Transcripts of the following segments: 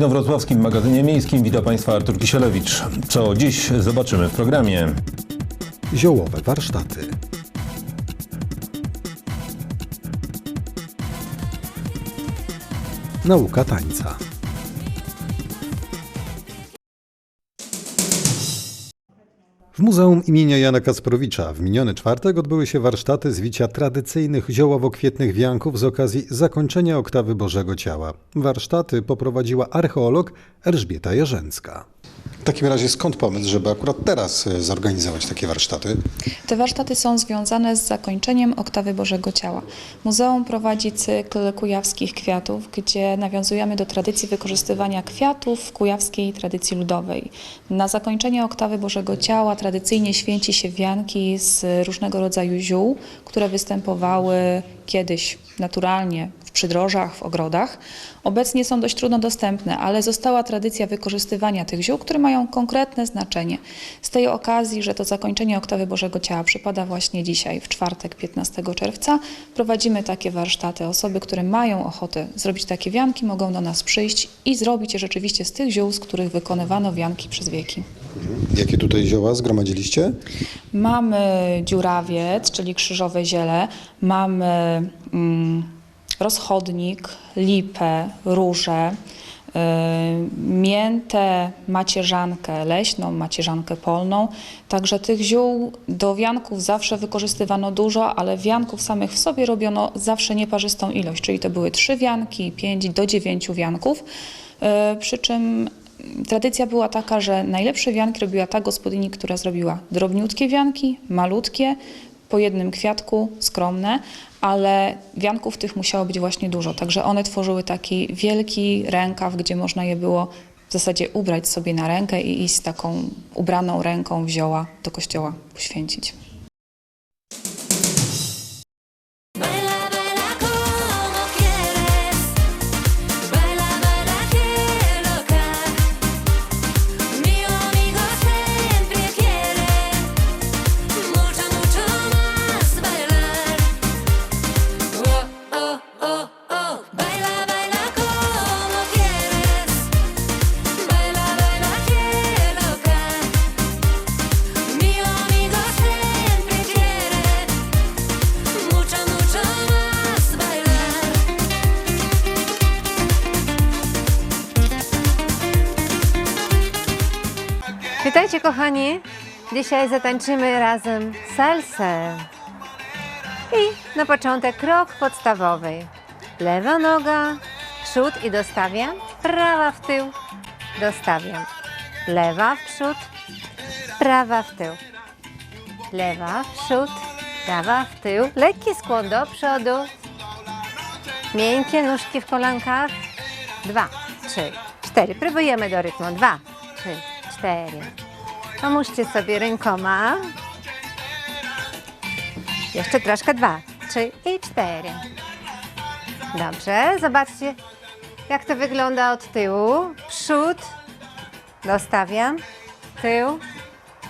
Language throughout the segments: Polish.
inowrocławskim magazynie miejskim witam Państwa Artur Kisielewicz. Co dziś zobaczymy w programie? Ziołowe warsztaty. Nauka tańca. W Muzeum imienia Jana Kasprowicza w miniony czwartek odbyły się warsztaty zwicia tradycyjnych ziołowo-kwietnych wianków z okazji zakończenia oktawy Bożego Ciała. Warsztaty poprowadziła archeolog Elżbieta Jerzęcka. W takim razie skąd pomysł, żeby akurat teraz e, zorganizować takie warsztaty? Te warsztaty są związane z zakończeniem Oktawy Bożego Ciała. Muzeum prowadzi cykl kujawskich kwiatów, gdzie nawiązujemy do tradycji wykorzystywania kwiatów w kujawskiej tradycji ludowej. Na zakończenie Oktawy Bożego Ciała tradycyjnie święci się wianki z różnego rodzaju ziół, które występowały kiedyś naturalnie w przydrożach, w ogrodach. Obecnie są dość trudno dostępne, ale została tradycja wykorzystywania tych ziół, które mają konkretne znaczenie. Z tej okazji, że to zakończenie Oktawy Bożego Ciała przypada właśnie dzisiaj, w czwartek 15 czerwca, prowadzimy takie warsztaty. Osoby, które mają ochotę zrobić takie wianki, mogą do nas przyjść i zrobić je rzeczywiście z tych ziół, z których wykonywano wianki przez wieki. Jakie tutaj zioła zgromadziliście? Mamy dziurawiec, czyli krzyżowe ziele, mamy mm, rozchodnik, lipę, róże, y, miętę, macierzankę leśną, macierzankę polną. Także tych ziół do wianków zawsze wykorzystywano dużo, ale wianków samych w sobie robiono zawsze nieparzystą ilość, czyli to były trzy wianki, pięć do dziewięciu wianków. Y, Przy czym tradycja była taka, że najlepsze wianki robiła ta gospodyni, która zrobiła drobniutkie wianki, malutkie, po jednym kwiatku, skromne, ale wianków tych musiało być właśnie dużo. Także one tworzyły taki wielki rękaw, gdzie można je było w zasadzie ubrać sobie na rękę i iść z taką ubraną ręką wzioła do kościoła poświęcić. Witajcie kochani! Dzisiaj zatańczymy razem salsę. I na początek krok podstawowy. Lewa noga, przód i dostawiam. Prawa w tył, dostawiam. Lewa w przód, prawa w tył. Lewa w przód, prawa w tył. Lekki skłon do przodu. Miękkie nóżki w kolankach. Dwa, trzy, cztery. Próbujemy do rytmu. Dwa, trzy, cztery. Pomóżcie sobie rękoma. Jeszcze troszkę. Dwa, trzy i cztery. Dobrze. Zobaczcie, jak to wygląda od tyłu. Przód. Dostawiam. Tył.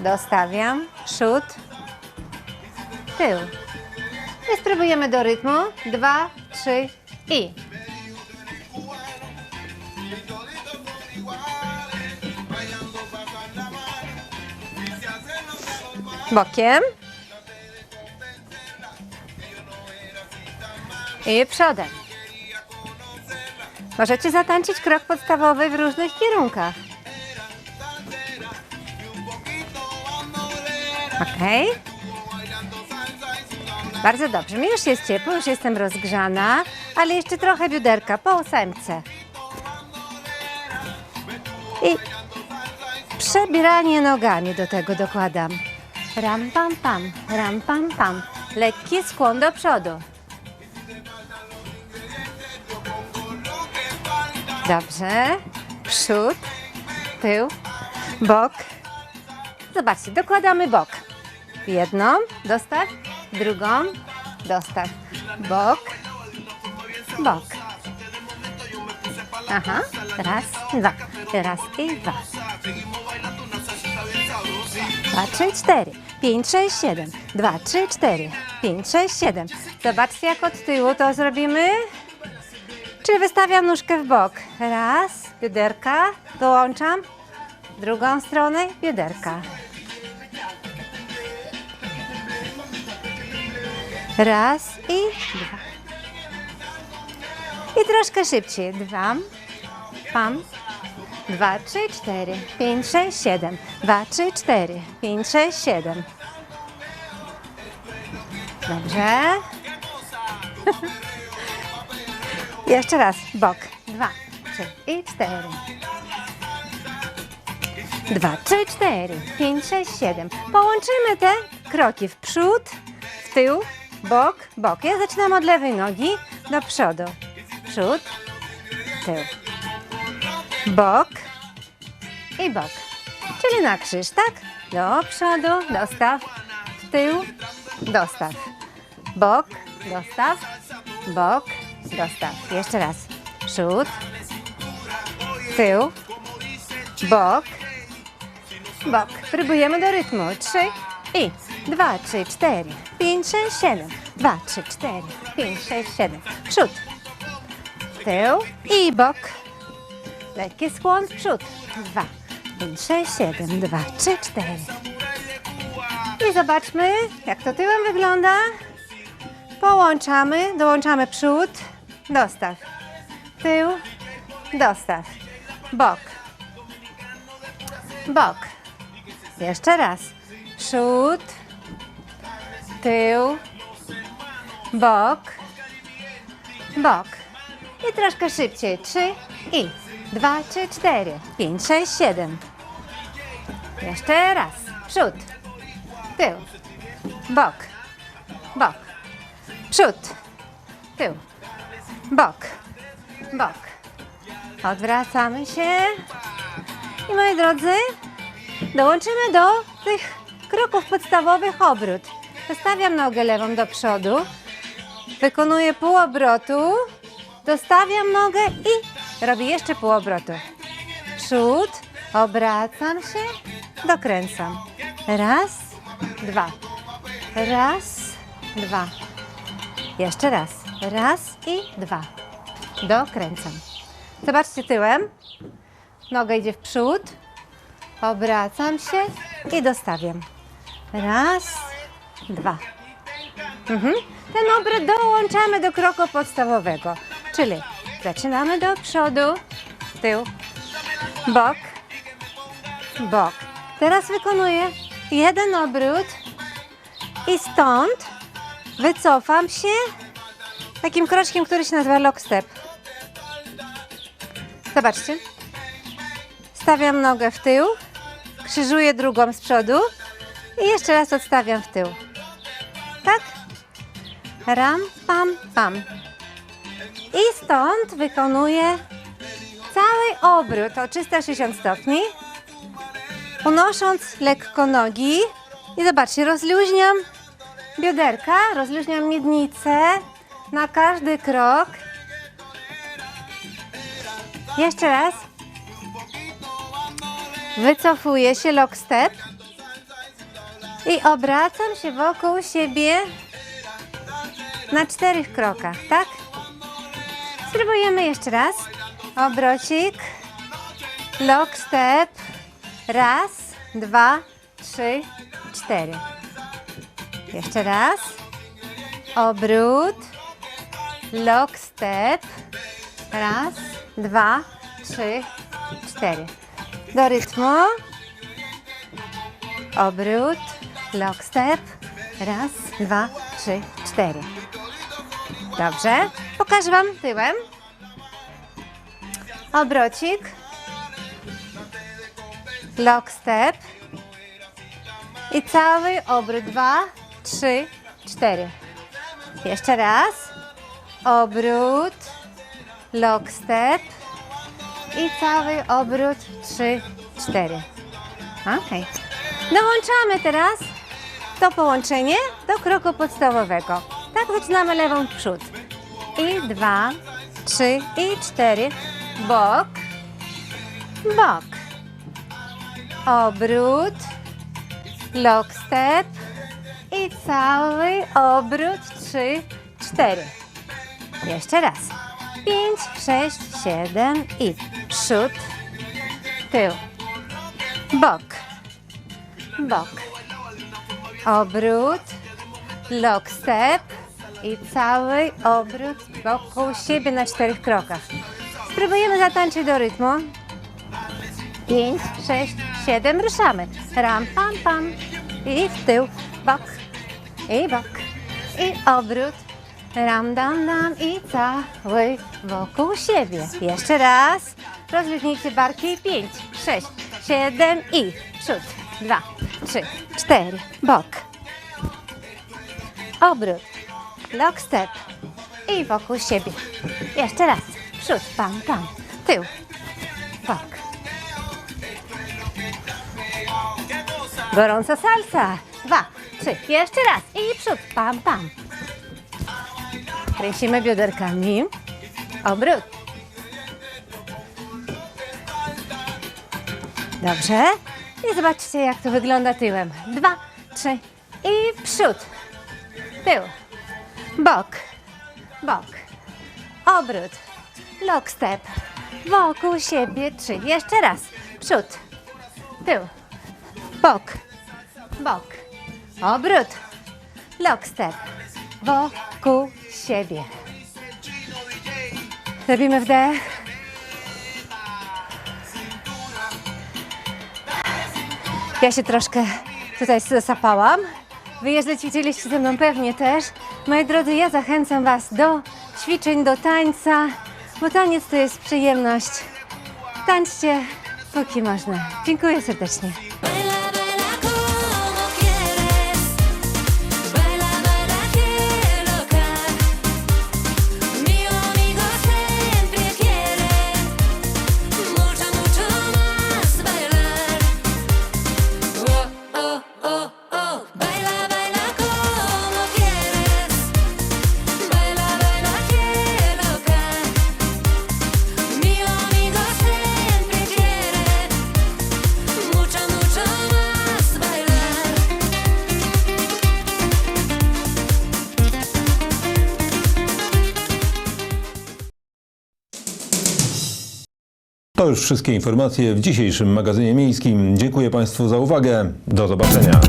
Dostawiam. Przód. Tył. I spróbujemy do rytmu. Dwa, trzy i. Bokiem. I przodem. Możecie zatańczyć krok podstawowy w różnych kierunkach. Ok. Bardzo dobrze. Mi już jest ciepło, już jestem rozgrzana, ale jeszcze trochę bioderka po ósemce. I przebieranie nogami do tego dokładam. Ram pam pam, ram pam pam. Lekki skłon do przodu. Dobrze. Przód, tył, bok. Zobaczcie, dokładamy bok. Jedną, dostaw, drugą, dostaw. Bok, bok. Aha, raz, dwa, raz i dwa. Dwa, trzy, cztery, pięć, sześć, siedem. Dwa, trzy, cztery, pięć, sześć, siedem. Zobaczcie, jak od tyłu to zrobimy. Czyli wystawiam nóżkę w bok. Raz, bioderka, dołączam, drugą stronę, bioderka. Raz i dwa. I troszkę szybciej. Dwa, pam, dwa, trzy, cztery, pięć, sześć, siedem. Dwa, trzy, cztery, pięć, sześć, siedem. Dobrze. Jeszcze raz. Bok. Dwa, trzy i cztery. Dwa, trzy, cztery, pięć, sześć, siedem. Połączymy te kroki w przód, w tył, bok, bok. Ja zaczynam od lewej nogi do przodu. Przód, tył. Bok i bok. Czyli na krzyż, tak? Do przodu, dostaw, w tył, dostaw. Bok, dostaw, bok, dostaw. Jeszcze raz. Przód, tył, bok, bok. Próbujemy do rytmu. Trzy i dwa, trzy, cztery, pięć, sześć, siedem. Dwa, trzy, cztery, pięć, sześć, siedem. Przód, tył i bok. Lekki skłon w przód. Dwa, pięć, sześć, siedem. Dwa, trzy, cztery. I zobaczmy, jak to tyłem wygląda. Połączamy, dołączamy przód, dostaw. Tył, dostaw. Bok. Bok. Jeszcze raz. Przód, tył, bok, bok. I troszkę szybciej. Trzy i dwa, trzy, cztery, pięć, sześć, siedem. Jeszcze raz. Przód, tył, bok, bok. Przód, tył, bok, bok. Odwracamy się. I moi drodzy, dołączymy do tych kroków podstawowych obrót. Zostawiam nogę lewą do przodu, wykonuję pół obrotu, dostawiam nogę i robię jeszcze pół obrotu. Przód, obracam się, dokręcam. Raz, dwa. Raz, dwa. Jeszcze raz. Raz i dwa. Dokręcam. Zobaczcie tyłem. Noga idzie w przód. Obracam się i dostawiam. Raz, dwa. Mhm. Ten obrót dołączamy do kroku podstawowego. Czyli zaczynamy do przodu, tył, bok, bok. Teraz wykonuję jeden obrót i stąd wycofam się takim kroczkiem, który się nazywa lock step. Zobaczcie. Stawiam nogę w tył, krzyżuję drugą z przodu i jeszcze raz odstawiam w tył. Tak? Ram, pam, pam. I stąd wykonuję cały obrót o 360 stopni, unosząc lekko nogi. I zobaczcie, rozluźniam bioderka, rozluźniam miednicę na każdy krok. Jeszcze raz. Wycofuję się lock step i obracam się wokół siebie na czterech krokach, tak? Spróbujemy jeszcze raz. Obrocik, lock step. Raz, dwa, trzy, cztery. Jeszcze raz. Obrót. Lock step. Raz, dwa, trzy, cztery. Do rytmu. Obrót. Lock step. Raz, dwa, trzy, cztery. Dobrze. Pokażę Wam tyłem. Obrocik. Lock step. I cały obrót. Dwa, trzy, cztery. Jeszcze raz. Obrót. Lock step. I cały obrót. Trzy, cztery. Ok. Dołączamy teraz to połączenie do kroku podstawowego. Tak zaczynamy lewą w przód. I dwa, trzy i cztery. Bok. Bok. Obrót lock step i cały obrót trzy, cztery. Jeszcze raz. Pięć, sześć, siedem i przód, tył, bok, bok, obrót, lock step i cały obrót wokół siebie na czterech krokach. Spróbujemy zatańczyć do rytmu. Pięć, sześć, siedem, ruszamy. Ram, pam, pam. I w tył, bok, i bok, i obrót. Ram, dam, dam i cały wokół siebie. Jeszcze raz. Rozluźnijcie barki. Pięć, sześć, siedem i przód. Dwa, trzy, cztery, bok. Obrót. Lock step. I wokół siebie. Jeszcze raz. Przód, pam, pam. Tył. Bok. Gorąca salsa. Dwa, trzy. Jeszcze raz. I przód, pam, pam. Kręcimy bioderkami. Obrót. Dobrze. I zobaczcie, jak to wygląda tyłem. Dwa, trzy i przód. Tył. Bok. Bok. Obrót. Lock step. Wokół siebie trzy. Jeszcze raz. Przód. Tył. Bok. Bok. Obrót. Lock step. Wokół siebie. Robimy wdech. Ja się troszkę tutaj zasapałam. Wy jeżeli ćwiczyliście ze mną pewnie też. Moi drodzy, ja zachęcam Was do ćwiczeń, do tańca, bo taniec to jest przyjemność. Tańczcie, póki można. Dziękuję serdecznie. To już wszystkie informacje w dzisiejszym magazynie miejskim. Dziękuję Państwu za uwagę. Do zobaczenia.